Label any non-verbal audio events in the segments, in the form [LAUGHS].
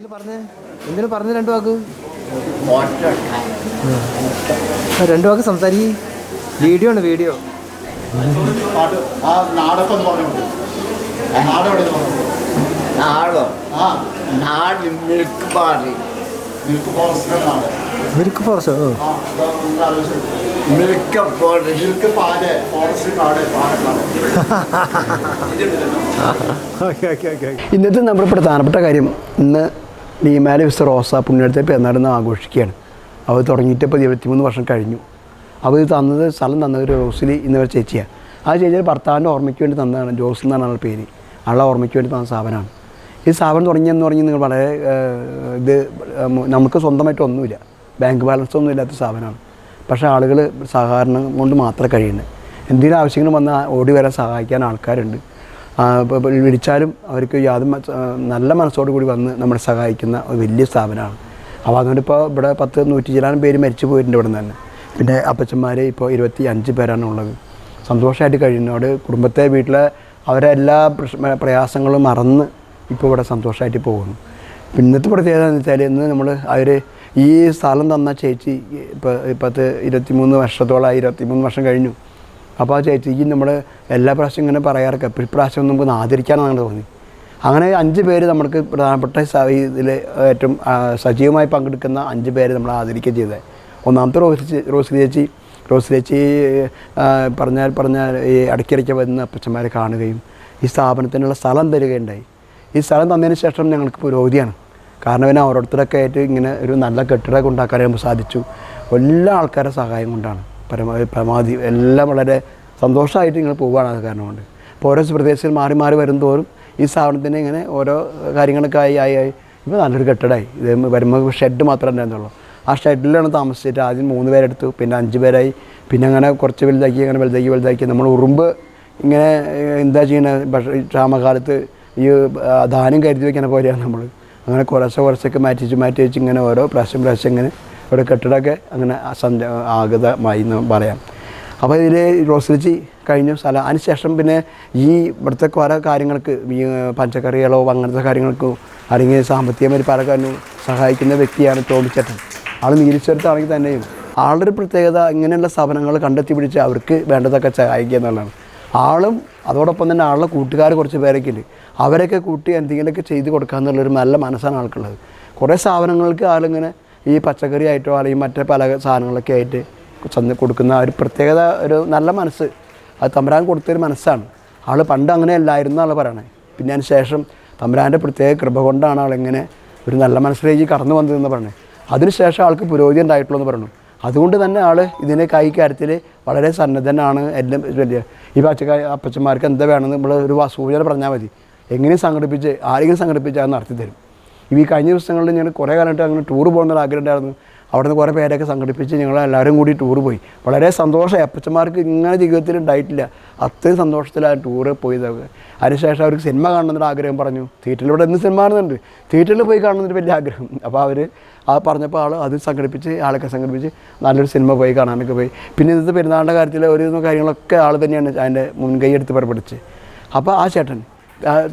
എന്തിനു പറഞ്ഞേ എന്തിനു പറഞ്ഞ രണ്ടു വാക്ക്. രണ്ടു വാക്ക് സംസാരി വീഡിയോ ആണ് വീഡിയോ. മിൽക്ക് ഫോറസ്റ്റ് നാട്. മിൽക്ക് ഇന്നത്തെ നമ്മുടെ പ്രധാനപ്പെട്ട കാര്യം ഇന്ന് നീമാല മിസ്റ്റർ റോസ പുണ്യടുത്ത പെരുന്നാളിന്ന് ആഘോഷിക്കുകയാണ്. അവർ തുടങ്ങിയിട്ട് ഇപ്പോൾ ഇരുപത്തിമൂന്ന് വർഷം കഴിഞ്ഞു. അവർ തന്നത് സ്ഥലം തന്നത് ഒരു റോസിലി എന്നവർ ചേച്ചിയാണ് ആ ചേച്ചിയുടെ ഭർത്താവിന്റെ ഓർമ്മയ്ക്ക് വേണ്ടി തന്നതാണ്. ജോസ് എന്നാണ് ആളുടെ പേര്. ആളെ ഓർമ്മയ്ക്ക് വേണ്ടി തന്ന സ്ഥാപനമാണ് ഈ സ്ഥാപനം തുടങ്ങിയെന്ന് പറഞ്ഞാൽ നിങ്ങൾ വളരെ ഇത് നമുക്ക് സ്വന്തമായിട്ട് ഒന്നുമില്ല. ബാങ്ക് ബാലൻസ് ഒന്നും ഇല്ലാത്ത സ്ഥാപനമാണ് പക്ഷേ ആളുകൾ സഹകരണം കൊണ്ട് മാത്രമേ കഴിയുന്നത്. എന്തെങ്കിലും ആവശ്യങ്ങൾ വന്നാൽ ഓടി വരാൻ സഹായിക്കാൻ ആൾക്കാരുണ്ട്. വിളിച്ചാലും അവർക്ക് യാതൊരു നല്ല മനസ്സോടു കൂടി വന്ന് നമ്മളെ സഹായിക്കുന്ന ഒരു വലിയ സ്ഥാപനമാണ്. അപ്പോൾ അതുകൊണ്ട് ഇപ്പോൾ ഇവിടെ പത്ത് നൂറ്റി ചിലാനും പേര് മരിച്ചു പോയിട്ടുണ്ട് ഇവിടെ തന്നെ. പിന്നെ അപ്പച്ചന്മാർ ഇപ്പോൾ ഇരുപത്തി അഞ്ച് പേരാണ് ഉള്ളത്. സന്തോഷമായിട്ട് കഴിയുന്നതോട് കുടുംബത്തെ വീട്ടിലെ അവരെ എല്ലാ പ്രശ്ന പ്രയാസങ്ങളും മറന്ന് ഇപ്പോൾ ഇവിടെ സന്തോഷമായിട്ട് പോകുന്നു. ഇന്നത്തെ പ്രത്യേകത എന്ന് വെച്ചാൽ ഇന്ന് നമ്മൾ അവർ ഈ സ്ഥലം തന്ന ചേച്ചി ഇപ്പോൾ ഇപ്പോഴത്തെ ഇരുപത്തി മൂന്ന് വർഷത്തോളം ഇരുപത്തി മൂന്ന് വർഷം കഴിഞ്ഞു. അപ്പോൾ ആ ചേച്ചിക്ക് നമ്മൾ എല്ലാ പ്രാവശ്യം ഇങ്ങനെ പറയാറൊക്കെ. ഇപ്രാവശ്യം നമുക്ക് ആദരിക്കാനാണ് തോന്നി. അങ്ങനെ അഞ്ച് പേര് നമുക്ക് പ്രധാനപ്പെട്ട ഇതിൽ ഏറ്റവും സജീവമായി പങ്കെടുക്കുന്ന അഞ്ച് പേര് നമ്മൾ ആദരിക്കുക ചെയ്തത് ഒന്നാമത്തെ റോസ് റോസി ചേച്ചി. റോസ് ചേച്ചി പറഞ്ഞാൽ പറഞ്ഞാൽ ഈ ഇടയ്ക്കിടയ്ക്ക് വരുന്ന അപ്പച്ചന്മാരെ കാണുകയും ഈ സ്ഥാപനത്തിനുള്ള സ്ഥലം തരികയുണ്ടായി. ഈ സ്ഥലം തന്നതിന് ശേഷം ഞങ്ങൾക്ക് പുരോഗതിയാണ്. കാരണം പിന്നെ ഓരോരുത്തരൊക്കെ ആയിട്ട് ഇങ്ങനെ ഒരു നല്ല കെട്ടിടമൊക്കെ ഉണ്ടാക്കാൻ സാധിച്ചു. എല്ലാ ആൾക്കാരുടെ സഹായം കൊണ്ടാണ്. പരമാവധി പരമാവധി എല്ലാം വളരെ സന്തോഷമായിട്ട് നിങ്ങൾ പോവുകയാണ് അത് കൊണ്ട് ഇപ്പോൾ ഓരോ പ്രദേശത്തിൽ മാറി മാറി വരും തോറും ഈ സ്ഥാപനത്തിന് ഇങ്ങനെ ഓരോ കാര്യങ്ങളൊക്കെ ആയി ആയി ഇപ്പോൾ നല്ലൊരു കെട്ടിടമായി. ഇത് വരുമ്പോൾ ഷെഡ് മാത്രമേ ഉണ്ടായിരുന്നുള്ളൂ. ആ ഷെഡിലാണ് താമസിച്ചിട്ട് ആദ്യം മൂന്ന് പേരെടുത്തു. പിന്നെ അഞ്ച് പേരായി. പിന്നെ അങ്ങനെ കുറച്ച് വലുതാക്കി അങ്ങനെ വലുതാക്കി വലുതാക്കി. നമ്മൾ ഉറുമ്പ് ഇങ്ങനെ എന്താ ചെയ്യണത് ഈ ക്ഷാമകാലത്ത് ഈ ധാന്യം കരുതി വെക്കണ പോലെയാണ് നമ്മൾ അങ്ങനെ കുറച്ച് കുറച്ചൊക്കെ മാറ്റി വെച്ച് മാറ്റി വെച്ച് ഇങ്ങനെ ഓരോ പ്രാവശ്യം പ്രാവശ്യം ഇങ്ങനെ ഇവിടെ കെട്ടിടമൊക്കെ അങ്ങനെ ആഗതമായി എന്ന് പറയാം. അപ്പോൾ ഇതിൽ റോസിലിച്ചി കഴിഞ്ഞ സ്ഥലം. അതിനുശേഷം പിന്നെ ഈ ഇവിടുത്തെ കുറേ കാര്യങ്ങൾക്ക് ഈ പച്ചക്കറികളോ അങ്ങനത്തെ കാര്യങ്ങൾക്കോ അല്ലെങ്കിൽ സാമ്പത്തികമായി പല കാര്യങ്ങളും സഹായിക്കുന്ന വ്യക്തിയാണ് ടോമിച്ചേട്ടൻ ആൾ നീരിച്ചെടുത്താണെങ്കിൽ തന്നെയും ആളുടെ ഒരു പ്രത്യേകത ഇങ്ങനെയുള്ള സ്ഥാപനങ്ങൾ കണ്ടെത്തി പിടിച്ച് അവർക്ക് വേണ്ടതൊക്കെ സഹായിക്കുക എന്നുള്ളതാണ്. ആളും അതോടൊപ്പം തന്നെ ആളുടെ കൂട്ടുകാർ കുറച്ച് പേരൊക്കെ ഉണ്ട്. അവരൊക്കെ കൂട്ടി എന്തെങ്കിലുമൊക്കെ ചെയ്ത് കൊടുക്കുക എന്നുള്ളൊരു നല്ല മനസ്സാണ് ആൾക്കുള്ളത്. കുറേ സ്ഥാപനങ്ങൾക്ക് ആളിങ്ങനെ ഈ പച്ചക്കറി ആയിട്ടോ അല്ലെങ്കിൽ മറ്റേ പല സാധനങ്ങളൊക്കെ ആയിട്ട് ചെന്ന് കൊടുക്കുന്ന ഒരു പ്രത്യേകത ഒരു നല്ല മനസ്സ്. അത് തമ്പുരാൻ കൊടുത്തൊരു മനസ്സാണ്. ആൾ പണ്ട് അങ്ങനെ അല്ലായിരുന്നു ആൾ പറയണേ. പിന്നെ അതിന് ശേഷം തമ്പുരാന്റെ പ്രത്യേക കൃപ കൊണ്ടാണ് ആളിങ്ങനെ ഒരു നല്ല മനസ്സിലേക്ക് കടന്നു വന്നതെന്ന് പറഞ്ഞത് അതിനുശേഷം ആൾക്ക് പുരോഗതി ഉണ്ടായിട്ടുള്ളൂ എന്ന് പറഞ്ഞു അതുകൊണ്ട് തന്നെ ആൾ ഇതിനെ കാര്യത്തിൽ വളരെ സന്നദ്ധനാണ് എല്ലാം വലിയ. ഈ പച്ചക്കായ അപ്പച്ചന്മാർക്ക് എന്താ വേണമെന്ന് നമ്മൾ ഒരു സൂചന പറഞ്ഞാൽ മതി. എങ്ങനെയും സംഘടിപ്പിച്ച് ആരെങ്കിലും സംഘടിപ്പിച്ച് അത് നടത്തി തരും ഈ കഴിഞ്ഞ ദിവസങ്ങളിൽ ഞങ്ങൾ കുറേ കാലമായിട്ട് അങ്ങനെ ടൂർ പോകുന്ന ഒരു ആഗ്രഹം ഉണ്ടായിരുന്നു. അവിടുന്ന് കുറേ പേരൊക്കെ സംഘടിപ്പിച്ച് ഞങ്ങൾ എല്ലാവരും കൂടി ടൂർ പോയി. വളരെ സന്തോഷമായി. അപ്പച്ചന്മാർക്ക് ഇങ്ങനെ ജീവിതത്തിൽ ഉണ്ടായിട്ടില്ല. അത്രയും സന്തോഷത്തിലാണ് ടൂറ് പോയത് അതിനുശേഷം അവർക്ക് സിനിമ കാണണമെന്നൊരു ആഗ്രഹം പറഞ്ഞു. തിയേറ്ററിലൂടെ എന്ത് സിനിമ കാണുന്നുണ്ട്. തിയേറ്ററിൽ പോയി കാണുന്നൊരു വലിയ ആഗ്രഹം. അപ്പോൾ അവർ ആ പറഞ്ഞപ്പോൾ ആൾ അത് സംഘടിപ്പിച്ച് ആളൊക്കെ സംഘടിപ്പിച്ച് നല്ലൊരു സിനിമ പോയി കാണാനൊക്കെ പോയി. പിന്നെ ഇന്നത്തെ പെരുന്നാളിന്റെ കാര്യത്തിൽ ഒരു കാര്യങ്ങളൊക്കെ ആൾ തന്നെയാണ് അതിന്റെ മുൻകൈ എടുത്ത് പുറപ്പെടുത്ത് അപ്പോൾ ആ ചേട്ടൻ ആ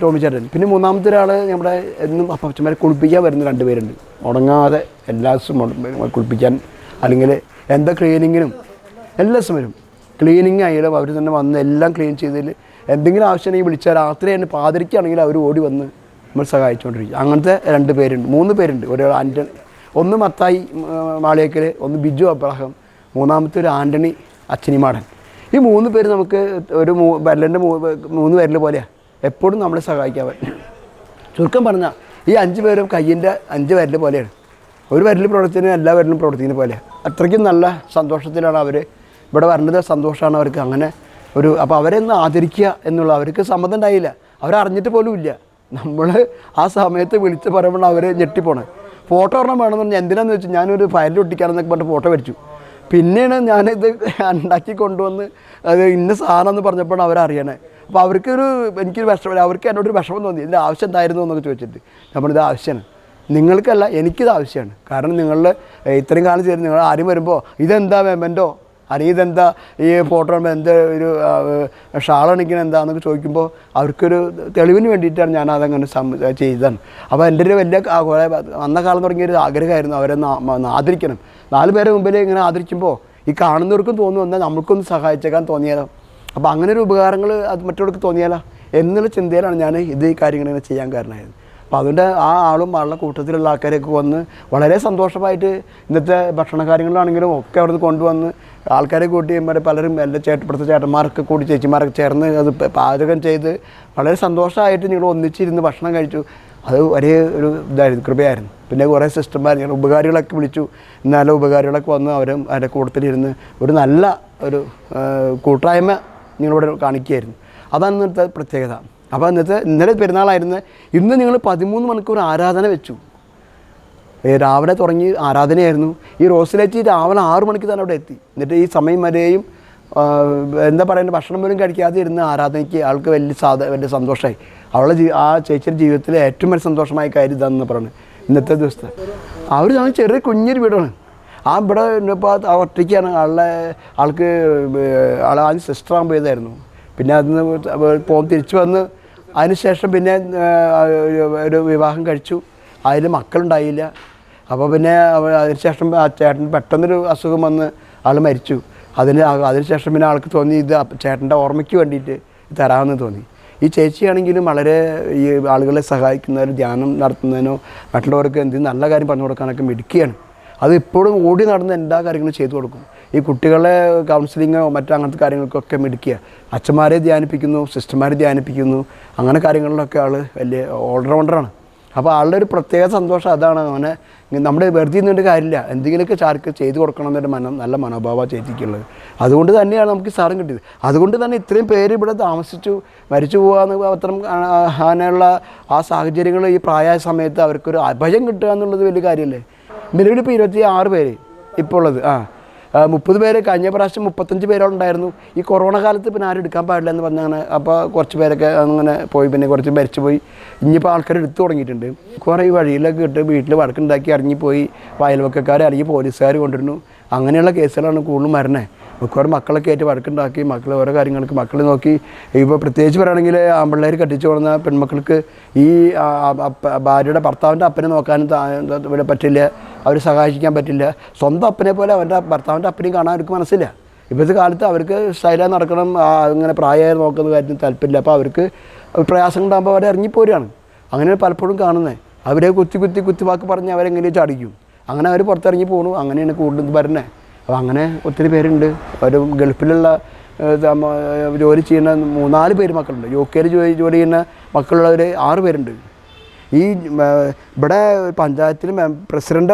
ടോമി ചേട്ടൻ. പിന്നെ മൂന്നാമത്തെ ഒരാൾ നമ്മുടെ എന്നും അപ്പച്ചന്മാരെ കുളിപ്പിക്കാൻ വരുന്ന രണ്ടുപേരുണ്ട് മുടങ്ങാതെ എല്ലാ ദിവസവും കുളിപ്പിക്കാൻ അല്ലെങ്കിൽ എന്താ ക്ലീനിങ്ങിനും എല്ലാ ദിവസം വരും. ക്ലീനിങ് ആയാലും അവർ തന്നെ വന്ന് എല്ലാം ക്ലീൻ ചെയ്തതിൽ എന്തെങ്കിലും ആവശ്യമുണ്ടെങ്കിൽ വിളിച്ചാൽ രാത്രി തന്നെ പാതിരിക്കുകയാണെങ്കിൽ അവർ ഓടി വന്ന് നമ്മൾ സഹായിച്ചുകൊണ്ടിരിക്കും. അങ്ങനത്തെ രണ്ട് പേരുണ്ട്. മൂന്ന് പേരുണ്ട്. ഒരാൾ ആന്റണി ഒന്ന് മത്തായി മാളിയേക്കൽ ഒന്ന് ബിജു അബ്രഹാം മൂന്നാമത്തെ ഒരു ആന്റണി അച്ഛനിമാടൻ. ഈ മൂന്ന് പേര് നമുക്ക് ഒരു മൂ വിരലിന്റെ മൂന്ന് വിരൽ പോലെയാണ് എപ്പോഴും നമ്മളെ സഹായിക്കാൻ ചുരുക്കം പറഞ്ഞാൽ ഈ അഞ്ച് പേരും കയ്യിന്റെ അഞ്ച് വരൽ പോലെയാണ്. ഒരു വരൽ പ്രവർത്തിക്കുന്ന എല്ലാ വരലും പ്രവർത്തിക്കുന്ന പോലെ അത്രയ്ക്കും നല്ല സന്തോഷത്തിലാണ് അവർ ഇവിടെ വരേണ്ടത് സന്തോഷമാണ് അവർക്ക്. അങ്ങനെ ഒരു അപ്പോൾ അവരെ ഒന്ന് ആദരിക്കുക എന്നുള്ള അവർക്ക് സമ്മതം ഉണ്ടായില്ല. അവരറിഞ്ഞിട്ട് പോലും ഇല്ല. നമ്മൾ ആ സമയത്ത് വിളിച്ച് പറയുമ്പോൾ അവർ ഞെട്ടിപ്പോണേ. ഫോട്ടോ ഒരെണ്ണം വേണമെന്ന് പറഞ്ഞാൽ എന്തിനാന്ന് വെച്ചാൽ ഞാനൊരു ഫയലിൽ ഒട്ടിക്കാനെന്നൊക്കെ പറഞ്ഞിട്ട് ഫോട്ടോ വരച്ചു. പിന്നെയാണ് ഞാനിത് [LAUGHS] ഉണ്ടാക്കി കൊണ്ടുവന്ന് അത് ഇന്ന സാധനം എന്ന് പറഞ്ഞപ്പോൾ അവരറിയണേ. അപ്പോൾ അവർക്കൊരു എനിക്കൊരു വിഷമം അവർക്ക് എന്നോടൊരു വിഷമം തോന്നി. ഇതിന്റെ ആവശ്യം എന്തായിരുന്നു? എന്നൊക്കെ ചോദിച്ചിട്ട്. നമ്മളിത് ആവശ്യമാണ്. നിങ്ങൾക്കല്ല എനിക്കിത് ആവശ്യമാണ്. കാരണം നിങ്ങളുടെ ഇത്രയും കാലം ചെയ്ത് നിങ്ങൾ ആരും വരുമ്പോൾ ഇതെന്താ മെമ്മന്റോ അല്ലെങ്കിൽ ഇതെന്താ ഈ ഫോട്ടോ എന്ത് ഒരു ഷാളണിക്കുന്ന എന്താണെന്നൊക്കെ ചോദിക്കുമ്പോൾ അവർക്കൊരു തെളിവിന് വേണ്ടിയിട്ടാണ് ഞാൻ അതങ്ങനെ ചെയ്തതാണ്. അപ്പോൾ എന്റെ ഒരു വലിയ അന്ന കാലം തുടങ്ങിയ ഒരു ആഗ്രഹമായിരുന്നു അവരെ ആദരിക്കണം. നാല് പേരെ മുമ്പിൽ ഇങ്ങനെ ആദരിക്കുമ്പോൾ ഈ കാണുന്നവർക്കും തോന്നുന്നു എന്നാൽ നമ്മൾക്കൊന്ന് സഹായിച്ചേക്കാൻ തോന്നിയാലോ അപ്പോൾ അങ്ങനെ ഒരു ഉപകാരങ്ങൾ അത് മറ്റുള്ളവർക്ക് തോന്നിയാലോ? എന്നുള്ള ചിന്തയിലാണ് ഞാൻ ഇത് ഈ കാര്യങ്ങൾ ഇങ്ങനെ ചെയ്യാൻ കാരണമായത്. അപ്പോൾ അതുകൊണ്ട് ആ ആളും ആളുടെ കൂട്ടത്തിലുള്ള ആൾക്കാരൊക്കെ വന്ന് വളരെ സന്തോഷമായിട്ട് ഇന്നത്തെ ഭക്ഷണ കാര്യങ്ങളിലാണെങ്കിലും ഒക്കെ അവിടുന്ന് കൊണ്ടുവന്ന് ആൾക്കാരെ കൂട്ടി ഇവിടെ പലരും എന്റെ ചേട്ട ഇവിടുത്തെ ചേട്ടന്മാരൊക്കെ കൂടി ചേച്ചിമാരൊക്കെ ചേർന്ന് അത് പാചകം ചെയ്ത് വളരെ സന്തോഷമായിട്ട് നിങ്ങൾ ഒന്നിച്ചിരുന്ന് ഭക്ഷണം കഴിച്ചു. അത് ഒരേ ഒരു ഇതായിരുന്നു കൃപയായിരുന്നു. പിന്നെ കുറേ സിസ്റ്റർമാർ ഞങ്ങൾ ഉപകാരികളൊക്കെ വിളിച്ചു. നല്ല ഉപകാരികളൊക്കെ വന്ന് അവരും അവരുടെ കൂട്ടത്തിലിരുന്ന് ഒരു നല്ല ഒരു കൂട്ടായ്മ നിങ്ങളിവിടെ കാണിക്കുകയായിരുന്നു. അതാണ് ഇന്നത്തെ പ്രത്യേകത. അപ്പോൾ ഇന്നത്തെ ഇന്നലെ പെരുന്നാളായിരുന്നു. ഇന്ന് നിങ്ങൾ പതിമൂന്ന് മണിക്കൂർ ആരാധന വെച്ചു. രാവിലെ തുടങ്ങി ആരാധനയായിരുന്നു. ഈ റോസിലേറ്റ് രാവിലെ ആറു മണിക്ക് തന്നെ അവിടെ എത്തി. എന്നിട്ട് ഈ സമയം വരെയും എന്താ പറയുക ഭക്ഷണം പോലും കഴിക്കാതെ ഇരുന്ന് ആരാധനയ്ക്ക് ആൾക്ക് വലിയ സാധ വലിയ സന്തോഷമായി. അവളെ ജീ ആ ചേച്ചിയുടെ ജീവിതത്തിലെ ഏറ്റവും വലിയ സന്തോഷമായ കാര്യം ഇതാണെന്ന് പറഞ്ഞു. ഇന്നത്തെ ദിവസത്തെ. അവർ ചെറിയ കുഞ്ഞൊരു വീടാണ്. ആ ഇവിടെ ഇപ്പോൾ ഒറ്റയ്ക്കാണ്. ആളെ ആൾക്ക് ആളെ ആദ്യം സിസ്റ്റർ ആകാൻ പോയതായിരുന്നു പിന്നെ അതിന് പോകും തിരിച്ചു വന്ന് അതിനുശേഷം പിന്നെ ഒരു വിവാഹം കഴിച്ചു. അതിൽ മക്കളുണ്ടായില്ല. അപ്പോൾ പിന്നെ അതിനുശേഷം ആ ചേട്ടൻ പെട്ടെന്നൊരു അസുഖം വന്ന് ആൾ മരിച്ചു. അതിന് അതിനുശേഷം പിന്നെ ആൾക്ക് തോന്നി ഇത് ചേട്ടന്റെ ഓർമ്മയ്ക്ക് വേണ്ടിയിട്ട് തരാമെന്ന് തോന്നി. ഈ ചേച്ചിയാണെങ്കിലും വളരെ ഈ ആളുകളെ സഹായിക്കുന്നവർ ധ്യാനം നടത്തുന്നതിനോ മറ്റുള്ളവർക്ക് എന്തെങ്കിലും നല്ല കാര്യം പറഞ്ഞു കൊടുക്കാനൊക്കെ മിടുക്കിയാണ്. അത് ഇപ്പോഴും ഓടി നടന്ന് എല്ലാ കാര്യങ്ങളും ചെയ്തു കൊടുക്കും. ഈ കുട്ടികളെ കൗൺസിലിങ്ങോ മറ്റു അങ്ങനത്തെ കാര്യങ്ങൾക്കൊക്കെ മിടുക്കുക അച്ഛന്മാരെ ധ്യാനിപ്പിക്കുന്നു സിസ്റ്റർമാരെ ധ്യാനിപ്പിക്കുന്നു അങ്ങനെ കാര്യങ്ങളിലൊക്കെ ആൾ വലിയ ഓൾറൗണ്ടറാണ് അപ്പോൾ ആളുടെ ഒരു പ്രത്യേക സന്തോഷം അതാണ്. അവനെ നമ്മുടെ വെറുതെ നിന്നിട്ട് കാര്യമില്ല. എന്തെങ്കിലുമൊക്കെ ചാർക്ക് ചെയ്തു കൊടുക്കണം എന്നൊരു മനം നല്ല മനോഭാവം ചേച്ചിക്കുള്ളത്. അതുകൊണ്ട് തന്നെയാണ് നമുക്ക് സാറും കിട്ടിയത്. അതുകൊണ്ട് തന്നെ ഇത്രയും പേര് ഇവിടെ താമസിച്ചു മരിച്ചു പോകാന്ന് അത്തരം അങ്ങനെയുള്ള ആ സാഹചര്യങ്ങൾ ഈ പ്രായ സമയത്ത് അവർക്കൊരു അഭയം കിട്ടുക എന്നുള്ളത് വലിയ കാര്യമല്ലേ? നിലവിലിപ്പോൾ ഇരുപത്തി ആറ് പേര് ഇപ്പോൾ ഉള്ളത്. ആ മുപ്പത് പേര് കഴിഞ്ഞ പ്രാവശ്യം മുപ്പത്തഞ്ച് പേരോടുണ്ടായിരുന്നു ഈ കൊറോണ കാലത്ത് പിന്നെ ആരും എടുക്കാൻ പാടില്ല എന്ന് പറഞ്ഞ അങ്ങനെ അപ്പോൾ കുറച്ച് പേരൊക്കെ അങ്ങനെ പോയി പിന്നെ കുറച്ച് മരിച്ചു പോയി. ഇനിയിപ്പോൾ ആൾക്കാർ എടുത്തു തുടങ്ങിയിട്ടുണ്ട്. കുറേ വഴിയിലൊക്കെ ഇട്ട് വീട്ടിൽ വഴക്കുണ്ടാക്കി ഇറങ്ങിപ്പോയി വയൽവക്കക്കാർ അല്ലെങ്കിൽ പോലീസുകാർ കൊണ്ടിരുന്നു അങ്ങനെയുള്ള കേസുകളാണ് കൂടുതലും മരണേ മിക്കവാറും മക്കളൊക്കെ ആയിട്ട് വഴക്കുണ്ടാക്കി മക്കൾ ഓരോ കാര്യങ്ങൾക്ക് മക്കൾ നോക്കി. ഇപ്പോൾ പ്രത്യേകിച്ച് പറയുകയാണെങ്കിൽ ആമ്പിള്ളേർ കെട്ടിച്ചു കൊടുന്ന പെൺമക്കൾക്ക് ഈ ഭാര്യയുടെ ഭർത്താവിന്റെ അപ്പനെ നോക്കാനും ഇവിടെ പറ്റില്ല. അവർ സഹായിക്കാൻ പറ്റില്ല. സ്വന്തം അപ്പനെ പോലെ അവരുടെ ഭർത്താവിന്റെ അപ്പനെയും കാണാൻ അവർക്ക് മനസ്സില്ല. ഇപ്പോഴത്തെ കാലത്ത് അവർക്ക് സ്റ്റൈലായി നടക്കണം അങ്ങനെ പ്രായമായി നോക്കുന്ന കാര്യത്തിന് താല്പര്യമില്ല. അപ്പോൾ അവർക്ക് പ്രയാസം ഉണ്ടാകുമ്പോൾ അവർ ഇറങ്ങിപ്പോരുകയാണ്. അങ്ങനെ പലപ്പോഴും കാണുന്നത് അവരെ കുത്തി കുത്തി കുത്തിവാക്ക് പറഞ്ഞ് അവരെങ്ങനെയും ചടിക്കും. അങ്ങനെ അവർ പുറത്തിറങ്ങി പോകണു അങ്ങനെയാണ് കൂടുതൽ വരുന്നത്. അപ്പോൾ അങ്ങനെ ഒത്തിരി പേരുണ്ട്. ഒരു ഗൾഫിലുള്ള ജോലി ചെയ്യുന്ന മൂന്നാൽ പേര് മക്കളുണ്ട്. യു കെയിൽ ജോലി ജോലി ചെയ്യുന്ന മക്കളുള്ളവർ ആറ് പേരുണ്ട്. ഈ ഇവിടെ പഞ്ചായത്തിൽ പ്രസിഡന്റ്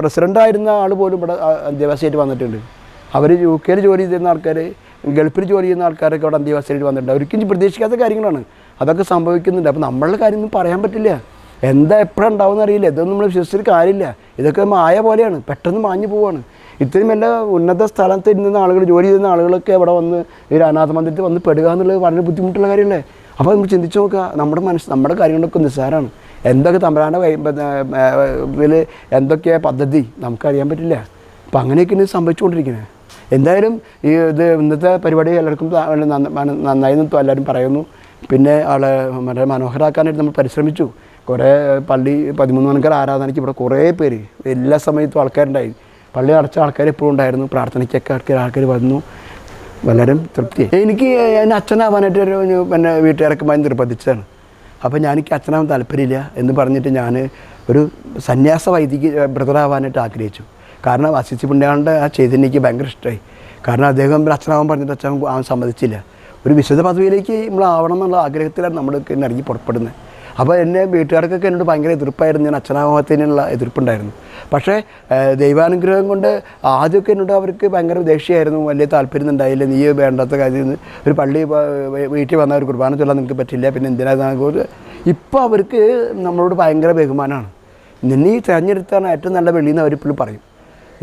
പ്രസിഡന്റായിരുന്ന ആൾ പോലും ഇവിടെ അന്തേവാസിയായിട്ട് വന്നിട്ടുണ്ട്. അവർ യു കെയിൽ ജോലി ചെയ്യുന്ന ആൾക്കാർ ഗൾഫിൽ ജോലി ചെയ്യുന്ന ആൾക്കാരൊക്കെ അവിടെ അന്തേവാസിയായിട്ട് വന്നിട്ടുണ്ട്. അവർക്കും പ്രതീക്ഷിക്കാത്ത കാര്യങ്ങളാണ്. അതൊക്കെ സംഭവിക്കുന്നുണ്ട്. അപ്പോൾ നമ്മളുടെ കാര്യമൊന്നും പറയാൻ പറ്റില്ല. എന്താ എപ്പോഴാണ് ഉണ്ടാവുമെന്ന് അറിയില്ല ഇതൊന്നും നമ്മൾ വിശ്വസിച്ചിട്ട് കാര്യമില്ല. ഇതൊക്കെ മായ പോലെയാണ്. പെട്ടെന്ന് മാഞ്ഞു പോവാണ്. ഇത്രയും എല്ലാ ഉന്നത സ്ഥലത്ത് ഇരുന്ന ആളുകൾ ജോലി ചെയ്യുന്ന ആളുകളൊക്കെ ഇവിടെ വന്ന് ഈ അനാഥ മന്ദിരത്തിൽ വന്ന് പെടുക എന്നുള്ളത് വളരെ ബുദ്ധിമുട്ടുള്ള കാര്യമല്ലേ? അപ്പോൾ നമ്മൾ ചിന്തിച്ച് നോക്കുക നമ്മുടെ മനസ്സ് നമ്മുടെ കാര്യങ്ങളൊക്കെ നിസ്സാരമാണ് എന്തൊക്കെ തമ്പരാന്റെ ഇതിൽ എന്തൊക്കെയാ പദ്ധതി നമുക്കറിയാൻ പറ്റില്ല. അപ്പം അങ്ങനെയൊക്കെയാണ് സംഭവിച്ചുകൊണ്ടിരിക്കുന്നത് എന്തായാലും ഈ ഇത് ഇന്നത്തെ പരിപാടി എല്ലാവർക്കും നന്നായി എന്ന് എല്ലാവരും പറയുന്നു. പിന്നെ ആളെ വളരെ മനോഹരമാക്കാനായിട്ട് നമ്മൾ പരിശ്രമിച്ചു. കുറേ പള്ളി പതിമൂന്ന് മണിക്കാർ ആരാധനയ്ക്ക് ഇവിടെ കുറേ പേര്. എല്ലാ സമയത്തും ആൾക്കാരുണ്ടായി. പള്ളി അടച്ച ആൾക്കാർ എപ്പോഴും ഉണ്ടായിരുന്നു. പ്രാർത്ഥനയ്ക്കൊക്കെ ആൾക്കാർ ആൾക്കാർ വന്നു. വളരെ തൃപ്തി. എനിക്ക് എന്റെ അച്ഛനാവാനായിട്ട് ഒരു പിന്നെ വീട്ടുകാരൊക്കെ ഭയങ്കര നിർബന്ധിച്ചതാണ്. അപ്പോൾ ഞാൻ എനിക്ക് അച്ഛനാവാൻ താല്പര്യമില്ല എന്ന് പറഞ്ഞിട്ട് ഞാൻ ഒരു സന്യാസ വൈദിക ബ്രദറാവാനായിട്ട് ആഗ്രഹിച്ചു. കാരണം അസിസി പുണ്യാളുടെ ആ ചെയ്തിന് എനിക്ക് ഭയങ്കര ഇഷ്ടമായി കാരണം അദ്ദേഹം അച്ഛനാവാൻ പറഞ്ഞിട്ട് അച്ഛൻ അവൻ സമ്മതിച്ചില്ല. ഒരു വിശുദ്ധ പദവിയിലേക്ക് നമ്മൾ ആവണം എന്നുള്ള ആഗ്രഹത്തിലാണ് നമ്മൾ ഇറങ്ങി പുറപ്പെടുന്നത്. അപ്പോൾ എന്നെ വീട്ടുകാർക്കൊക്കെ എന്നോട് ഭയങ്കര എതിർപ്പായിരുന്നു. ഞാൻ അച്ഛനാമത്തിനുള്ള എതിർപ്പുണ്ടായിരുന്നു. പക്ഷേ ദൈവാനുഗ്രഹം കൊണ്ട് ആദ്യമൊക്കെ എന്നോട് അവർക്ക് ഭയങ്കര ദേഷ്യമായിരുന്നു. വലിയ താല്പര്യം ഉണ്ടായില്ല. നീ വേണ്ടാത്ത കാര്യം ഒരു പള്ളി വീട്ടിൽ വന്ന ഒരു കുർബാന ചൊല്ലാൻ നിങ്ങൾക്ക് പറ്റില്ല. പിന്നെ എന്തിനാ ഇപ്പോൾ അവർക്ക് നമ്മളോട് ഭയങ്കര ബഹുമാനമാണ്. നിന്നെ ഈ തിരഞ്ഞെടുത്താണ് ഏറ്റവും നല്ല വെളിയെന്ന് അവരിപ്പോഴും പറയും.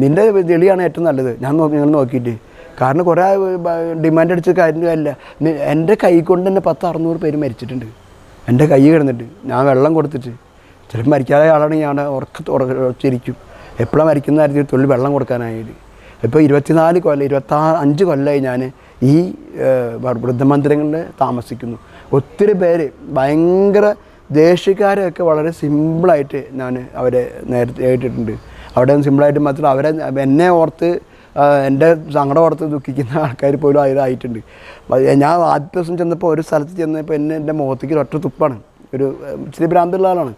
നിന്റെ വെളിയാണ് ഏറ്റവും നല്ലത്. ഞാൻ നോക്കി ഞങ്ങൾ നോക്കിയിട്ട്. കാരണം കുറേ ഡിമാൻഡ് അടിച്ച കാര്യമല്ല എന്റെ കൈ കൊണ്ട് തന്നെ പത്ത് അറുന്നൂറ് പേര് മരിച്ചിട്ടുണ്ട്. എന്റെ കൈ കിടന്നിട്ട് ഞാൻ വെള്ളം കൊടുത്തിട്ട്. ചിലപ്പോൾ മരിക്കാതെ ആളാണെങ്കിൽ ഞാൻ ഉറക്ക ഉറച്ചിരിക്കും. എപ്പോഴാണ് മരിക്കുന്ന കാര്യത്തിൽ തൊഴിൽ വെള്ളം കൊടുക്കാനായിട്ട്? ഇപ്പോൾ ഇരുപത്തിനാല് കൊല്ലം ഇരുപത്താറ് അഞ്ച് കൊല്ലമായി ഞാൻ ഈ വൃദ്ധമന്ദിരങ്ങളിൽ താമസിക്കുന്നു. ഒത്തിരി പേര് ഭയങ്കര ദേഷ്യക്കാരെയൊക്കെ വളരെ സിമ്പിളായിട്ട് ഞാൻ അവരെ നേരത്തെ കേട്ടിട്ടുണ്ട് അവിടെ സിമ്പിളായിട്ട് മാത്രം അവരെ എന്നെ ഓർത്ത് എന്റെ സങ്കടം ഓർത്ത് ദുഃഖിക്കുന്ന ആൾക്കാർ പോലും അതിലായിട്ടുണ്ട് ഞാൻ ആദ്യ ദിവസം ചെന്നപ്പോൾ ഒരു സ്ഥലത്ത് ചെന്നപ്പോൾ എന്നെ എന്റെ മുഖത്തേക്ക് ഒറ്റ തുപ്പാണ്. ഒരു ഇച്ചിരി ഭ്രാന്തുള്ള ആളാണ്.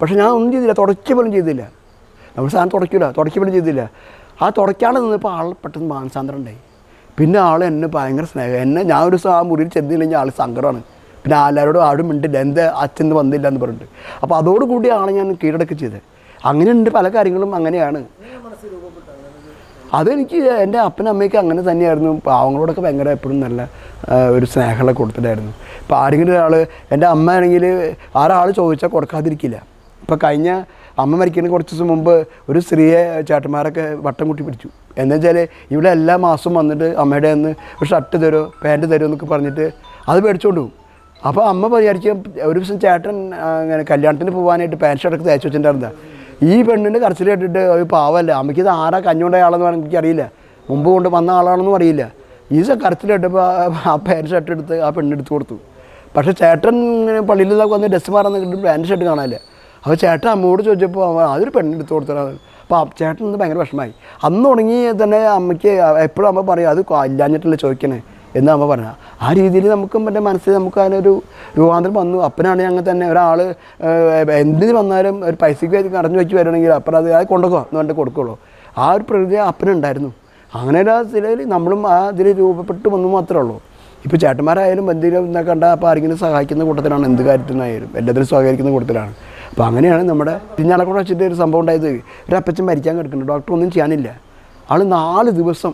പക്ഷേ ഞാൻ ഒന്നും ചെയ്തില്ല. തുടയ്ക്ക് പോലും ചെയ്തില്ല. നമ്മൾ സാധനം തുടയ്ക്കില്ല തുടക്കി പോലും ചെയ്തില്ല. ആ തുടയ്ക്കാണ്ട് നിന്നപ്പോൾ ആൾ പെട്ടെന്ന് മാനസാന്തരം ഉണ്ടായി. പിന്നെ ആൾ എന്നെ ഭയങ്കര സ്നേഹം എന്നെ ഞാൻ ഒരു ദിവസം ആ മുറിയിൽ ചെന്നില്ലെങ്കിൽ ആൾ സങ്കടമാണ്. പിന്നെ എല്ലാവരോടും ആരും മിണ്ടില്ല. എന്റെ അച്ഛൻ വന്നില്ല എന്ന് പറഞ്ഞിട്ട്. അപ്പോൾ അതോടുകൂടി ആളെ ഞാൻ കീഴടക്കി ചെയ്തത് അങ്ങനെയുണ്ട് പല കാര്യങ്ങളും അങ്ങനെയാണ്. അതെനിക്ക് എന്റെ അപ്പനും അമ്മയ്ക്ക് അങ്ങനെ തന്നെയായിരുന്നു. പാവങ്ങളോടൊക്കെ ഭയങ്കര എപ്പോഴും നല്ല ഒരു സ്നേഹമുള്ള കൊടുത്തിട്ടായിരുന്നു ഇപ്പോൾ ആരെങ്കിലും ഒരാൾ എന്റെ അമ്മ ആണെങ്കിൽ ആരാൾ ചോദിച്ചാൽ കൊടുക്കാതിരിക്കില്ല. ഇപ്പോൾ കഴിഞ്ഞ അമ്മ മരിക്കുന്നതിന് കുറച്ച് ദിവസം മുമ്പ് ഒരു സ്ത്രീയെ ചേട്ടന്മാരൊക്കെ വട്ടം കൂട്ടി പിടിച്ചു. എന്ന് വെച്ചാൽ ഇവിടെ എല്ലാ മാസവും വന്നിട്ട് അമ്മയുടെ നിന്ന് ഒരു ഷർട്ട് തരുമോ പാന്റ് തരുമോ എന്നൊക്കെ പറഞ്ഞിട്ട് അത് മേടിച്ചുകൊണ്ട് പോകും അപ്പോൾ അമ്മ വിചാരിക്കും ഒരു ദിവസം ചേട്ടൻ അങ്ങനെ കല്യാണത്തിന് പോകാനായിട്ട് പാന്റ് ഷർട്ടൊക്കെ തയ്ച്ചു വെച്ചിട്ടുണ്ടായിരുന്ന ഈ പെണ്ണിന്റെ കരച്ചിൽ കേട്ടിട്ട് പാവല്ല? അമ്മയ്ക്ക് ഇത് ആരാ കഞ്ഞുകൊണ്ട ആളെന്ന് പറഞ്ഞാൽ എനിക്കറിയില്ല. മുമ്പ് കൊണ്ട് വന്ന ആളാണെന്നും അറിയില്ല. ഈസ കരച്ചിൽ കേട്ടപ്പോൾ ആ പാന്റ് ഷർട്ട് എടുത്ത് ആ പെണ്ണെടുത്ത് കൊടുത്തു. പക്ഷേ ചേട്ടൻ ഇങ്ങനെ നിന്നൊക്കെ വന്ന് ഡ്രസ്സ് മാറാൻ കിട്ടും പാന്റ് ഷർട്ട് കാണാനില്ല. അപ്പോൾ ചേട്ടൻ അമ്മയോട് ചോദിച്ചപ്പോൾ അതൊരു പെണ്ണെടുത്ത് കൊടുത്തതാണ് അപ്പോൾ ചേട്ടൻ ഭയങ്കര വിഷമമായി. അന്ന് തുടങ്ങി തന്നെ അമ്മയ്ക്ക് എപ്പോഴും അമ്മ പറയും അത് ഇല്ലാഞ്ഞിട്ടല്ലേ ചോദിക്കണേ? എന്ന് അമ്മ പറഞ്ഞ ആ രീതിയിൽ നമുക്ക് എന്റെ മനസ്സിൽ നമുക്ക് അതിനൊരു രൂപാന്തരം വന്നു. അപ്പനാണെങ്കിൽ അങ്ങനെ തന്നെ ഒരാൾ എന്തിന് വന്നാലും ഒരു പൈസയ്ക്ക് കടഞ്ഞു വെച്ച് വരണമെങ്കിൽ അപ്പം അത് അത് കൊണ്ടുപോകുക എന്ന് പറഞ്ഞിട്ട് കൊടുക്കുള്ളൂ. ആ ഒരു പ്രകൃതി അപ്പനുണ്ടായിരുന്നു. അങ്ങനെ ഒരു നിലയിൽ നമ്മളും ആ ഇതിൽ രൂപപ്പെട്ട് വന്നു മാത്രമേ ഉള്ളൂ. ഇപ്പോൾ ചേട്ടന്മാരായാലും എന്തെങ്കിലും കണ്ട അപ്പോൾ ആരെങ്കിലും സഹായിക്കുന്ന കൂട്ടത്തിലാണ് എന്ത് കാര്യത്തിനായാലും എല്ലാത്തിനും സഹകരിക്കുന്ന കൂട്ടത്തിലാണ്. അപ്പോൾ അങ്ങനെയാണ് നമ്മുടെ പിന്നാലക്കൂടെ വെച്ചിട്ട് ഒരു സംഭവം ഉണ്ടായത്. ഒരു അപ്പച്ചൻ മരിക്കാൻ കിടക്കുന്നുണ്ട് ഡോക്ടർ ഒന്നും ചെയ്യാനില്ല. ആൾ നാല് ദിവസം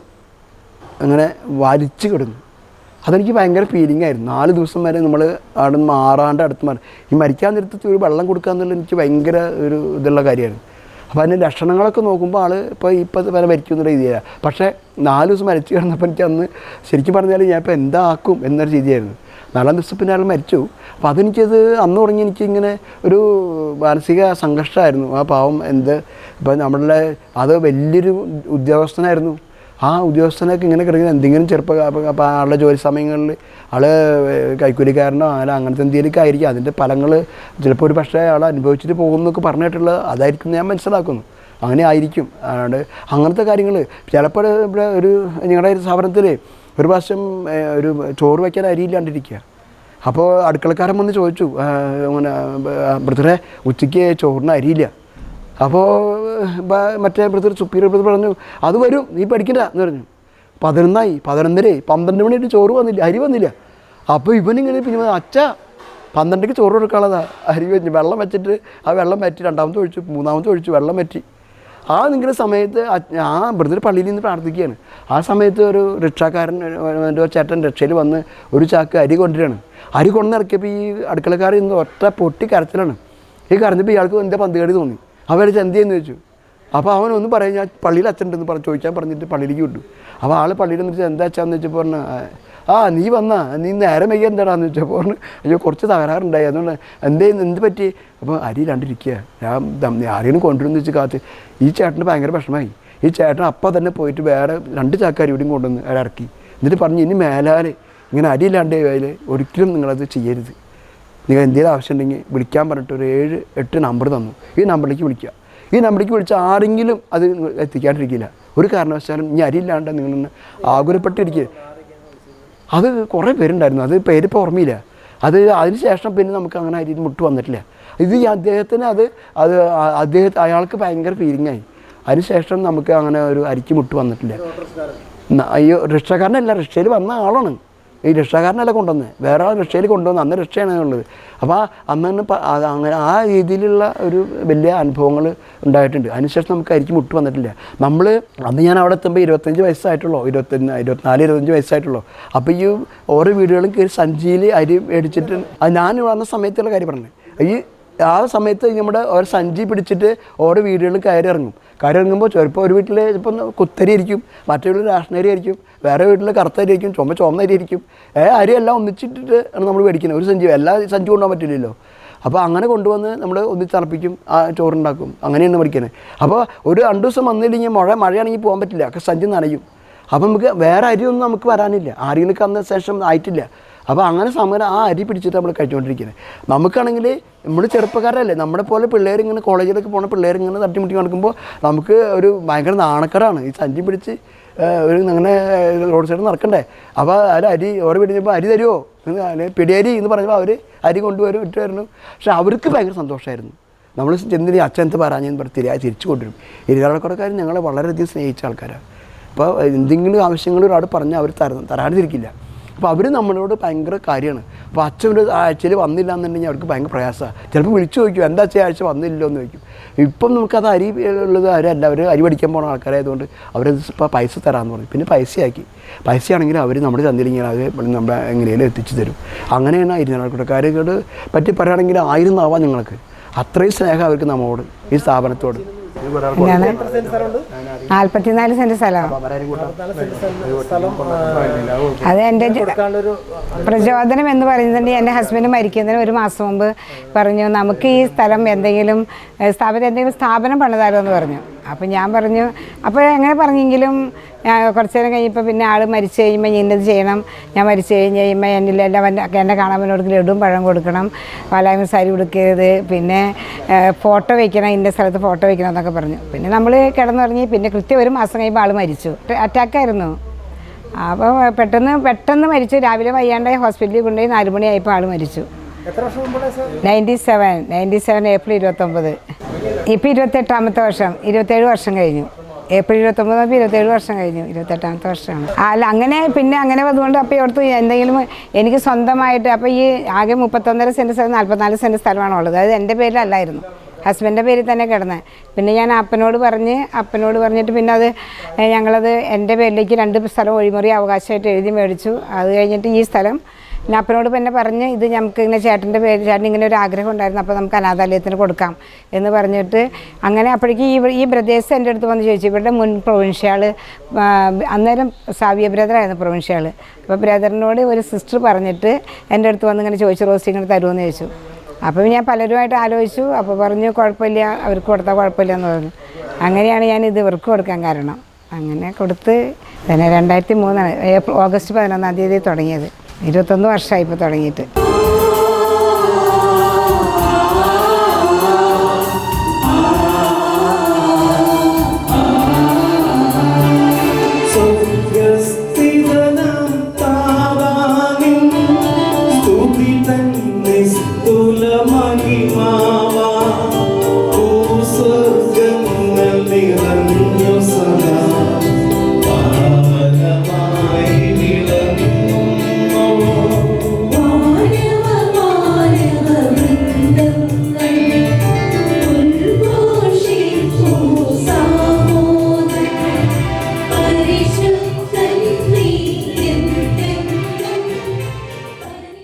അങ്ങനെ വലിച്ചു കിടന്നു. അതെനിക്ക് ഭയങ്കര ഫീലിംഗ് ആയിരുന്നു. നാല് ദിവസം വരെ നമ്മൾ അവിടെ മാറാണ്ട് അടുത്ത് മാറി. ഈ മരിക്കാൻ നേരത്ത് ഒരു വെള്ളം കൊടുക്കുക എന്നുള്ളത് എനിക്ക് ഭയങ്കര ഒരു ഇതുള്ള കാര്യമായിരുന്നു. അപ്പോൾ അതിന്റെ ലക്ഷണങ്ങളൊക്കെ നോക്കുമ്പോൾ ആൾ ഇപ്പോൾ ഇപ്പോൾ വരെ മരിക്കും എന്നുള്ള രീതിയാണ് പക്ഷേ നാല് ദിവസം മരിച്ചു കിടന്നപ്പോൾ എനിക്ക് അന്ന് ശരിക്കും പറഞ്ഞാൽ ഞാൻ ഇപ്പോൾ എന്താക്കും എന്നൊരു രീതിയായിരുന്നു. നാലാം ദിവസം പിന്നെ അയാൾ മരിച്ചു. അപ്പോൾ അതെനിക്കത് അന്ന് തുടങ്ങി എനിക്കിങ്ങനെ ഒരു മാനസിക സംഘർഷമായിരുന്നു ആ പാവം എന്ത്? ഇപ്പം നമ്മളുടെ അത് വലിയൊരു ഉദ്യോഗസ്ഥനായിരുന്നു. ആ ഉദ്യോഗസ്ഥനൊക്കെ ഇങ്ങനെ കിടക്കുന്ന. എന്തെങ്കിലും ചെറുപ്പ അപ്പോൾ ആളുടെ ജോലി സമയങ്ങളിൽ ആൾ കൈക്കൂലിക്കാരനോ അങ്ങനെ അങ്ങനത്തെ എന്തെങ്കിലുമൊക്കെ ആയിരിക്കും. അതിന്റെ ഫലങ്ങൾ ചിലപ്പോൾ ഒരു പക്ഷേ ആൾ അനുഭവിച്ചിട്ട് പോകുന്നൊക്കെ പറഞ്ഞിട്ടുള്ളത് അതായിരിക്കും ഞാൻ മനസ്സിലാക്കുന്നു. അങ്ങനെ ആയിരിക്കും. അതുകൊണ്ട് അങ്ങനത്തെ കാര്യങ്ങൾ ചിലപ്പോൾ ഇവിടെ ഒരു ഞങ്ങളുടെ ഒരു സ്ഥാപനത്തിൽ ഒരു പ്രാവശ്യം ഒരു ചോറ് വയ്ക്കാൻ അരിയില്ലാണ്ടിരിക്കുക അപ്പോൾ അടുക്കളക്കാരൻ വന്ന് ചോദിച്ചു അങ്ങനെ ബ്രദറെ ഉച്ചയ്ക്ക് ചോറിന് അരിയില്ല അപ്പോൾ മറ്റേ ബ്രദർ സുപ്പീരിയർ ബ്രദർ പറഞ്ഞു അത് വരും നീ പഠിക്കണ്ട എന്ന് പറഞ്ഞു. പതിനൊന്നായി പതിനൊന്നരയായി പന്ത്രണ്ട് മണിയായിട്ട് ചോറ് വന്നില്ല അരി വന്നില്ല. അപ്പോൾ ഇവനിങ്ങനെ പിന്നെ അച്ഛ പന്ത്രണ്ടരയ്ക്ക് ചോറ് കൊടുക്കാനുള്ളതാ. അരി വെച്ച് വെള്ളം വെച്ചിട്ട് ആ വെള്ളം വറ്റി രണ്ടാമത്തെ ഒഴിച്ചു മൂന്നാമത്തെ ഒഴിച്ചു വെള്ളം വറ്റി. ആ നിങ്ങളുടെ സമയത്ത് ആ ബ്രദർ പള്ളിയിൽ നിന്ന് പ്രാർത്ഥിക്കുകയാണ്. ആ സമയത്ത് ഒരു രക്ഷാക്കാരൻ എന്റെ ചേട്ടൻ രക്ഷയിൽ വന്ന് ഒരു ചാക്ക് അരി കൊണ്ടുവരികയാണ്. അരി കൊണ്ടിറക്കിയപ്പോൾ ഈ അടുക്കളക്കാരിൽ നിന്ന് ഒറ്റ പൊട്ടി കരച്ചിലാണ്. ഈ കരഞ്ഞപ്പോൾ ഇയാൾക്ക് എന്താ പന്തുകടി തോന്നി. അവർ എന്ത് ചെയ്യുന്നു ചോദിച്ചു. അപ്പോൾ അവൻ ഒന്ന് പറയും ഞാൻ പള്ളിയിൽ അച്ഛനുണ്ടെന്ന് പറഞ്ഞ് ചോദിക്കാൻ പറഞ്ഞിട്ട് പള്ളിയിലേക്ക് വിട്ടു. അപ്പോൾ ആൾ പള്ളിയിൽ നിന്നിട്ട് എന്താ അച്ഛാന്ന് വെച്ചപ്പോൾ പറഞ്ഞു ആ നീ വന്നാ നീ നേരം വൈകി എന്താടാന്ന് വെച്ചാൽ പറഞ്ഞു അയ്യോ കുറച്ച് തകരാറുണ്ടായി അതുകൊണ്ട് എന്തേ എന്ത് പറ്റി? അപ്പോൾ അരി രണ്ടിരിക്കുക ഞാൻ ആരെയും കൊണ്ടുവരുമെന്ന് വെച്ച് കാത്ത് ഈ ചേട്ടന് ഭയങ്കര വിഷമമായി ഈ ചേട്ടൻ അപ്പം തന്നെ പോയിട്ട് വേറെ രണ്ട് ചാക്കാരി ഇവിടെയും കൊണ്ടുവന്ന് അയാൾ ഇറക്കി. എന്നിട്ട് പറഞ്ഞു ഇനി മേലാൽ ഇങ്ങനെ അരി ഇല്ലാണ്ട് അതിൽ ഒരിക്കലും നിങ്ങളത് ചെയ്യരുത്. നിങ്ങൾ എന്തെങ്കിലും ആവശ്യമുണ്ടെങ്കിൽ വിളിക്കാൻ പറഞ്ഞിട്ട് ഒരു ഏഴ് എട്ട് നമ്പർ തന്നു. ഈ നമ്പറിലേക്ക് വിളിക്കുക. ഈ നമ്പറിലേക്ക് വിളിച്ച ആരെങ്കിലും അത് എത്തിക്കാണ്ടിരിക്കില്ല. ഒരു കാരണവശാലും ഇനി അരിയില്ലാണ്ട് നിങ്ങൾ ആകുലപ്പെട്ടിരിക്കുക. അത് കുറേ പേരുണ്ടായിരുന്നു. അത് പേരിപ്പോൾ ഓർമ്മയില്ല. അത് അതിന് ശേഷം പിന്നെ നമുക്ക് അങ്ങനെ അരി മുട്ട് വന്നിട്ടില്ല. ഇത് ഈ അദ്ദേഹത്തിന് അത് അത് അദ്ദേഹത്തെ അയാൾക്ക് ഭയങ്കര ഫീലിംഗ് ആയി. അതിനുശേഷം നമുക്ക് അങ്ങനെ ഒരു അരിക്ക് മുട്ട് വന്നിട്ടില്ല. അയ്യോ റിക്ഷക്കാരനല്ല റിക്ഷയിൽ വന്ന ആളാണ്. ഈ രക്ഷാകാരനല്ല കൊണ്ടുവന്നത് വേറെ ആൾ രക്ഷയിൽ കൊണ്ടുവന്ന് അന്ന് രക്ഷയാണ് ഉള്ളത്. അപ്പോൾ അന്ന് തന്നെ അങ്ങനെ ആ രീതിയിലുള്ള ഒരു വലിയ അനുഭവങ്ങൾ ഉണ്ടായിട്ടുണ്ട്. അതിനുശേഷം നമുക്ക് അരിക്കും മുട്ട് വന്നിട്ടില്ല. നമ്മൾ അന്ന് ഞാൻ അവിടെ എത്തുമ്പോൾ ഇരുപത്തഞ്ച് വയസ്സായിട്ടുള്ളൂ. ഇരുപത്തൊന്ന് ഇരുപത്തിനാല് ഇരുപത്തഞ്ച് വയസ്സായിട്ടുള്ളൂ. അപ്പോൾ ഈ ഓരോ വീടുകളും കയറി സഞ്ചിയിൽ അരി മേടിച്ചിട്ട് അത് ഞാൻ വന്ന സമയത്തുള്ള കാര്യം പറഞ്ഞു ഈ ആ സമയത്ത് നമ്മുടെ ഒരു സഞ്ചി പിടിച്ചിട്ട് ഓരോ വീടുകളിൽ കയറി ഇറങ്ങും. കയറി ഇറങ്ങുമ്പോൾ ചിലപ്പോൾ ഒരു വീട്ടിൽ ചിലപ്പോൾ കുത്തരി ആയിരിക്കും മറ്റേ വീട്ടിൽ റേഷൻ ആയിരിക്കും വേറെ വീട്ടിൽ കറുത്ത ആയിരിക്കും ചുമ ചുമന്ന അരി ആയിരിക്കും അരി എല്ലാം ഒന്നിച്ചിട്ടിട്ട് ആണ് നമ്മൾ മേടിക്കുന്നത്. ഒരു സഞ്ചി എല്ലാ സഞ്ചി കൊണ്ടുപോകാൻ പറ്റില്ലല്ലോ. അപ്പോൾ അങ്ങനെ കൊണ്ടുവന്ന് നമ്മൾ ഒന്ന് തണുപ്പിക്കും ആ ചോറുണ്ടാക്കും. അങ്ങനെയാണ് പഠിക്കുന്നത് അപ്പോൾ ഒരു രണ്ട് ദിവസം വന്നില്ലെങ്കിൽ മഴ മഴയാണെങ്കിൽ പോകാൻ പറ്റില്ല. സഞ്ചി നനയും. അപ്പം നമുക്ക് വേറെ അരിയൊന്നും നമുക്ക് വരാനില്ല. ആരെങ്കിലും അന്ന ശേഷം ആയിട്ടില്ല. അപ്പോൾ അങ്ങനെ സമരം ആ അരി പിടിച്ചിട്ട് നമ്മൾ കഴിച്ചുകൊണ്ടിരിക്കുന്നത് നമുക്കാണെങ്കിൽ നമ്മൾ ചെറുപ്പക്കാരല്ലേ നമ്മളെ പോലെ പിള്ളേർ ഇങ്ങനെ കോളേജിലൊക്കെ പോകുന്ന പിള്ളേർ ഇങ്ങനെ തട്ടിമുട്ടി നടക്കുമ്പോൾ നമുക്ക് ഒരു ഭയങ്കര നാണക്കടാണ്. ഈ സഞ്ചി പിടിച്ച് ഒരു അങ്ങനെ റോഡ് സൈഡിൽ നടക്കണ്ടേ? അപ്പോൾ അതിൽ അരി ഓരോ പിടിച്ചപ്പോൾ അരി തരുമോ പിടിയരി എന്ന് പറഞ്ഞപ്പോൾ അവർ അരി കൊണ്ടുവരും ഇട്ട് വരണം. പക്ഷെ അവർക്ക് ഭയങ്കര സന്തോഷമായിരുന്നു നമ്മൾ ചെന്നിരി പറയാഞ്ഞെന്ന് പറഞ്ഞ് തിരികെ തിരിച്ചു കൊണ്ടുവരും. ഇരുകാലക്കുടക്കാർ ഞങ്ങളെ വളരെയധികം സ്നേഹിച്ച ആൾക്കാരാണ് അപ്പോൾ എന്തെങ്കിലും ആവശ്യങ്ങൾ ഒരാൾ പറഞ്ഞാൽ അവർ തര തരാതിരിക്കില്ല അപ്പോൾ അവർ നമ്മളോട് ഭയങ്കര കാര്യമാണ്. അപ്പോൾ അച്ഛൻ ഒരു ആഴ്ചയിൽ വന്നില്ല എന്നുണ്ടെങ്കിൽ അവർക്ക് ഭയങ്കര പ്രയാസമാണ് ചിലപ്പോൾ വിളിച്ചു ചോദിക്കും എന്താ അച്ഛൻ ആഴ്ച വന്നില്ലല്ലോ എന്ന് ചോദിക്കും. ഇപ്പം നമുക്കത് അരി ഉള്ളത് അവരല്ല അവർ അരി പഠിക്കാൻ പോകുന്ന ആൾക്കാരായതുകൊണ്ട് അവരത് ഇപ്പോൾ പൈസ തരാമെന്ന് പറഞ്ഞു. പിന്നെ പൈസയാക്കി. പൈസയാണെങ്കിൽ അവർ നമ്മുടെ ചന്തയിലിങ്ങനെ അത് നമ്മളെ എങ്ങനെയും എത്തിച്ചു തരും. അങ്ങനെയാണ് ഇരുന്നാൾക്കൂട്ടക്കാരോട് പറ്റി പറയുകയാണെങ്കിൽ ആയിരം നാവാം ഞങ്ങൾക്ക്. അത്രയും സ്നേഹം അവർക്ക് നമ്മോട് ഈ സ്ഥാപനത്തോട്. ഞാൻ നാൽപ്പത്തിനാല് സെന്റ് സ്ഥലമാണ് അത് എന്റെ ജ- പ്രചോദനം എന്ന് പറയുന്നത് എന്റെ ഹസ്ബൻഡ് മരിക്കുന്നതിന് ഒരു മാസം മുമ്പ് പറഞ്ഞു നമുക്ക് ഈ സ്ഥലം എന്തെങ്കിലും സ്ഥാപനം എന്തെങ്കിലും സ്ഥാപനം പണിതാലോ എന്ന് പറഞ്ഞു. അപ്പോൾ ഞാൻ പറഞ്ഞു അപ്പോൾ എങ്ങനെ പറഞ്ഞെങ്കിലും കുറച്ച് നേരം കഴിഞ്ഞപ്പോൾ പിന്നെ ആൾ മരിച്ചു കഴിയുമ്പോൾ ഞാൻ ഇന്നത് ചെയ്യണം? ഞാൻ മരിച്ചു കഴിഞ്ഞ് കഴിയുമ്പോൾ എന്നിലെല്ലാം എന്റെ എന്നെ കാണാൻ ലഡുവും പഴം കൊടുക്കണം പാലായ്മ സാരി കൊടുക്കരുത് പിന്നെ ഫോട്ടോ വയ്ക്കണം ഇന്ന സ്ഥലത്ത് ഫോട്ടോ വയ്ക്കണം എന്നൊക്കെ പറഞ്ഞു. പിന്നെ നമ്മൾ കിടന്നുറങ്ങി പിന്നെ കൃത്യം ഒരു മാസം കഴിയുമ്പോൾ ആൾ മരിച്ചു. അറ്റാക്കായിരുന്നു അപ്പോൾ പെട്ടെന്ന് പെട്ടെന്ന് മരിച്ചു. രാവിലെ വയ്യാണ്ടായി ഹോസ്പിറ്റലിൽ കൊണ്ടുപോയി നാല് മണിയായപ്പോൾ ആൾ മരിച്ചു. Ninety seven ninety seven April ഇരുപത്തൊമ്പത്. ഇപ്പം ഇരുപത്തെട്ടാമത്തെ വർഷം ഇരുപത്തേഴ് വർഷം കഴിഞ്ഞു. ഏപ്രിൽ ഇരുപത്തൊമ്പത് മുതൽ ഇരുപത്തേഴ് വർഷം കഴിഞ്ഞു ഇരുപത്തെട്ടാമത്തെ വർഷമാണ്. അല്ല അങ്ങനെ പിന്നെ അങ്ങനെ അതുകൊണ്ട് അപ്പോൾ ഓർത്ത് എന്തെങ്കിലും എനിക്ക് സ്വന്തമായിട്ട് അപ്പോൾ ഈ ആകെ മുപ്പത്തൊന്നര സെന്റ് സ്ഥലം നാൽപ്പത്തിനാല് സെന്റ് സ്ഥലമാണ് ഉള്ളത്. അത് എന്റെ പേരിലല്ലായിരുന്നു. ഹസ്ബന്റെ പേരിൽ തന്നെ കിടന്നത് പിന്നെ ഞാൻ അപ്പനോട് പറഞ്ഞ് അപ്പനോട് പറഞ്ഞിട്ട് പിന്നെ അത് ഞങ്ങളത് എന്റെ പേരിലേക്ക് രണ്ട് സ്ഥലം ഒഴിമുറി അവകാശമായിട്ട് എഴുതി മേടിച്ചു. അത് കഴിഞ്ഞിട്ട് ഈ സ്ഥലം പിന്നെ അപ്പനോട് പിന്നെ പറഞ്ഞ് ഇത് നമുക്ക് ഇങ്ങനെ ചേട്ടന്റെ പേര് ചേട്ടൻ ഇങ്ങനെ ഒരു ആഗ്രഹം ഉണ്ടായിരുന്നു അപ്പോൾ നമുക്ക് അനാഥാലയത്തിന് കൊടുക്കാം എന്ന് പറഞ്ഞിട്ട് അങ്ങനെ അപ്പോഴേക്കും ഈ ഈ ബ്രദേഴ്സ് എന്റെ അടുത്ത് വന്ന് ചോദിച്ചു ഇവരുടെ മുൻ പ്രൊവിൻഷ്യാൾ അന്നേരം സാവിയ ബ്രദറായിരുന്നു പ്രൊവിൻഷ്യാൾ അപ്പോൾ ബ്രദറിനോട് ഒരു സിസ്റ്റർ പറഞ്ഞിട്ട് എന്റെ അടുത്ത് വന്ന് ഇങ്ങനെ ചോദിച്ചു റോസ്റ്റ് ഇങ്ങനെ തരുമെന്ന് ചോദിച്ചു. അപ്പോൾ ഞാൻ പലരുമായിട്ട് ആലോചിച്ചു അപ്പോൾ പറഞ്ഞു കുഴപ്പമില്ല അവർക്ക് കൊടുത്താൽ കുഴപ്പമില്ല എന്ന് പറഞ്ഞു. അങ്ങനെയാണ് ഞാൻ ഇത് ഇവർക്ക് കൊടുക്കാൻ കാരണം. അങ്ങനെ കൊടുത്ത് പിന്നെ രണ്ടായിരത്തി മൂന്നാണ് ഓഗസ്റ്റ് പതിനൊന്നാം തീയതി തുടങ്ങിയത്. ഇരുപത്തൊന്ന് വർഷമായി ഇപ്പോൾ തുടങ്ങിയിട്ട്.